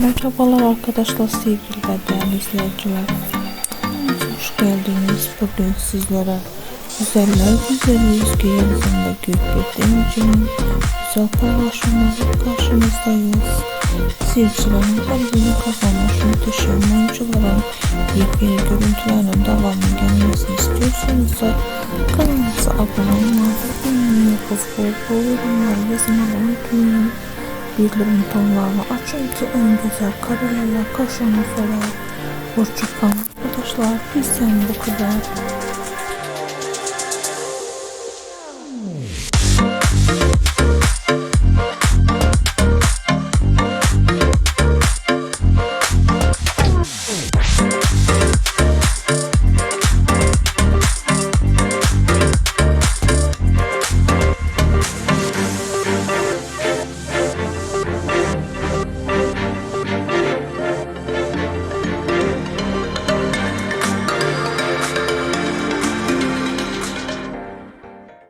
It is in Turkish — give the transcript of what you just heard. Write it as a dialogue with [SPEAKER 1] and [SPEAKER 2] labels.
[SPEAKER 1] Merhabalar arkadaşlar, sevgili değerli izleyiciler. Hoş geldiniz. Bugün sizlere güzeller güzeli Özge Yıldız'ın Gökbir'den için güzel paylaşımlarla karşınızdayız. Seyircilerin kalbini kazanmış muhteşem oyuncuların yepyeni görüntülerinin devamı gelmesini istiyorsanız da kanalımıza abone olmayı ve beğenmeyi, bol bol yorumlar yazmayı unutmayın. Bildirim tonlarını açın ki en güzel karelerle karşınızda olur. Hoşçakalın arkadaşlar. Bizden bu kadar.